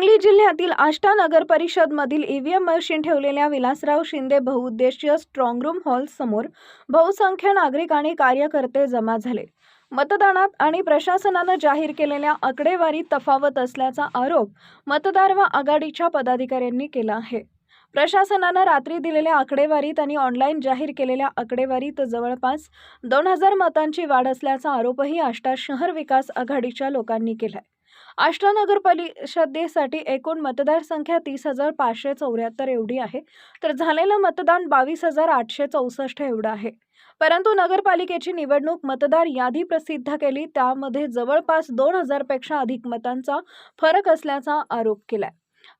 जिल्ह्यातील आष्टा नगर परिषद मधील ईव्हीएम मशीन ठेवलेल्या विलासराव शिंदे बहुउद्देशीय स्ट्रॉंग रूम हॉल समोर बहुसंख्य नागरिक आणि कार्यकर्ते जमा झाले. मतदानात आणि प्रशासनानं जाहीर केलेल्या आकडेवारीत तफावत असल्याचा आरोप मतदार व आघाडीच्या पदाधिकाऱ्यांनी केला आहे. प्रशासनानं रात्री दिलेल्या आकडेवारीत आणि ऑनलाईन जाहीर केलेल्या आकडेवारीत जवळपास दोन हजार मतांची वाढ असल्याचा आरोपही आष्टा शहर विकास आघाडीच्या लोकांनी केलाय. आष्टा नगर परिषदेसाठी एकूण मतदारसंख्या तीस हजार पाचशे चौऱ्याहत्तर एवढी आहे. तर झालेलं मतदान बावीस हजार आठशे चौसष्ट एवढं आहे. परंतु नगरपालिकेची निवडणूक मतदार यादी प्रसिद्ध केली त्यामध्ये जवळपास दोन हजारपेक्षा अधिक मतांचा फरक असल्याचा आरोप केलाय.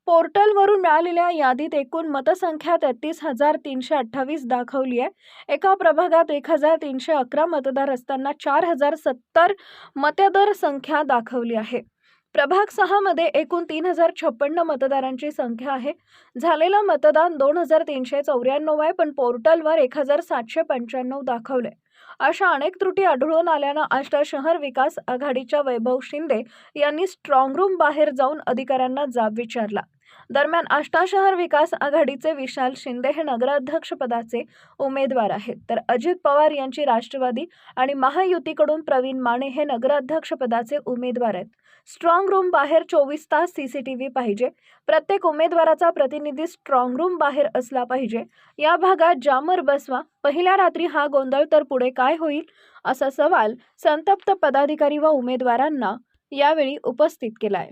पोर्टलवरून मिळालेल्या यादीत एकूण मतसंख्या तेहतीस हजार तीनशे अठ्ठावीस दाखवली आहे. एका प्रभागात एक हजार तीनशे अकरा मतदार असताना चार हजार सत्तर मतदार संख्या दाखवली आहे. प्रभाग सहामध्ये एकूण तीन हजार छप्पन्न मतदारांची संख्या आहे. झालेलं मतदान दोन हजार तीनशे चौऱ्याण्णव आहे पण पोर्टलवर एक हजार सातशे पंच्याण्णव दाखवले अशा अनेक त्रुटी आढळून आल्यानं आष्टा शहर विकास आघाडीच्या वैभव शिंदे यांनी स्ट्रॉंग रूम बाहेर जाऊन अधिकाऱ्यांना जाब विचारला. दरम्यान आष्टा शहर विकास आघाडीचे विशाल शिंदे हे नगराध्यक्षपदाचे उमेदवार आहेत. तर अजित पवार यांची राष्ट्रवादी आणि महायुतीकडून प्रवीण माने हे नगराध्यक्षपदाचे उमेदवार आहेत. स्ट्रॉंग रूम बाहेर चोवीस तास सीसीटीव्ही पाहिजे. प्रत्येक उमेदवाराचा प्रतिनिधी स्ट्रॉंग रूम बाहेर असला पाहिजे. या भागात जामर बसवा. पहिल्या रात्री हा गोंधळ तर पुढे काय होईल? असा सवाल संतप्त पदाधिकारी व उमेदवारांना यावेळी उपस्थित केलाय.